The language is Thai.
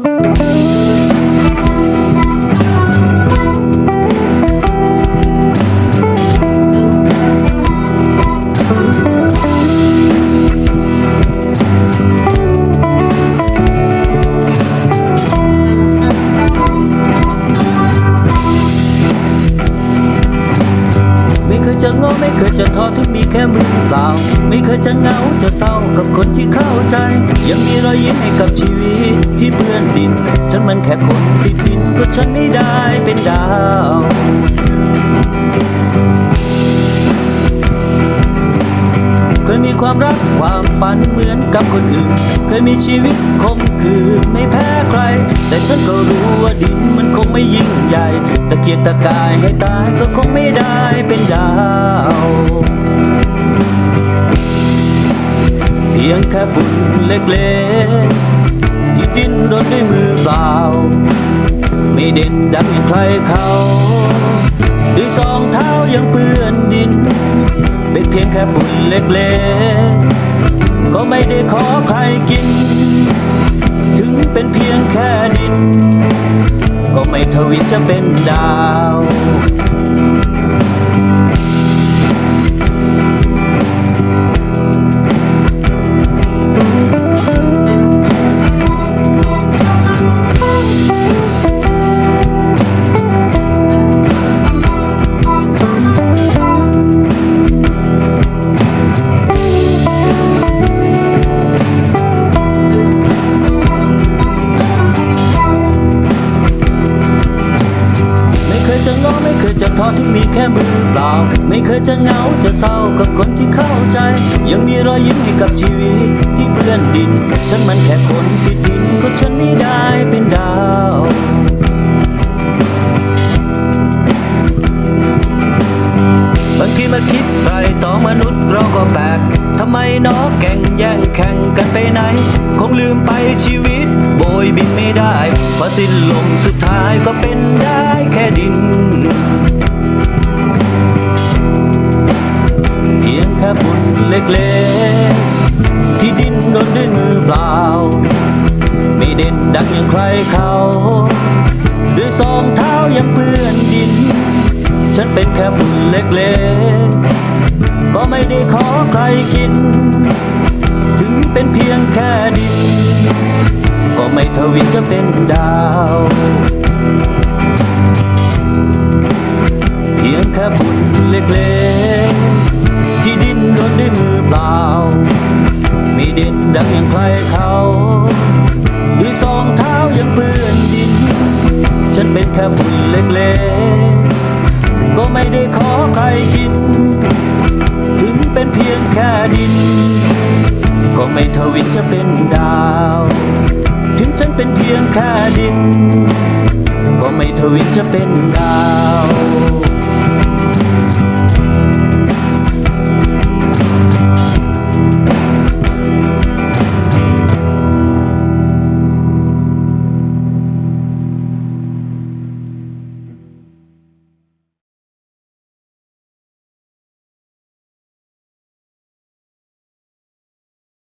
ไม่ เคยจะท้อถึงมีแค่มือเปล่า ไม่เคยจะเหงาจะเศร้ากับคนที่เข้าใจ ยังมีรอยยิ้มให้กับชีวิตที่เปื้อนดิน ฉันมันแค่คนติดดินก็ฉันไม่ได้เป็นดาวเคยมีความรักความฝันเหมือนกับคนอื่น เคยมีชีวิตคมคืนไม่แพ้ใคร แต่ฉันก็รู้ว่าดินมันคงไม่ยิ่งใหญ่ ตะเกียกตะกายให้ตายก็คงไม่ได้ ฝุ่นเล็กๆ ที่ดินโดนด้วยมือเปล่า ไม่เด่นดังอย่างใครเขา ด้วยสองเท้ายังเปื้อนดิน เป็นเพียงแค่ฝุ่นเล็กๆ ก็ไม่ได้ขอใครกิน ถึงเป็นเพียงแค่ดิน ก็ไม่ทวิตจะเป็นดาว จะงอไม่เคยจะท้อถึงมีแค่มือเปล่า ไม่เคยจะเหงาจะเศร้ากับคนที่เข้าใจ ยังมีรอยยิ้มให้กับชีวิตที่เปื้อนดิน ฉันมันแค่คนติดดินก็ฉันไม่ได้เป็นดาวบางทีมาคิดไตรต่อมนุษย์เราก็แปลกทำไมเนาะแก่งแย่งแข่งกันไปไหน คงลืมไปชีวิต โบยบินไม่ได้พราสิ้นลมสุดท้ายก็เป็น ฝุ่นเล็กๆ ที่ดินโดนด้วยมือเปล่า ไม่เด่นดังอย่างใครเขา ด้วยสองเท้ายังเปื้อนดิน ฉันเป็นแค่ฝุ่นเล็กๆ ก็ไม่ได้ขอใครกิน ถึงเป็นเพียงแค่ดิน ก็ไม่ทวิตจะเป็นดาวเพียงแค่ฝุ่นเล็ก ดังอย่างใครเขาด้วยสองเท้ายังเปื้อนดิน ฉันเป็นแค่ฝุ่นเล็กๆ ก็ไม่ได้ขอใครกิน ถึงเป็นเพียงแค่ดิน ก็ไม่ทวิตจะเป็นดาว ถึงฉันเป็นเพียงแค่ดิน ก็ไม่ทวิตจะเป็นดาว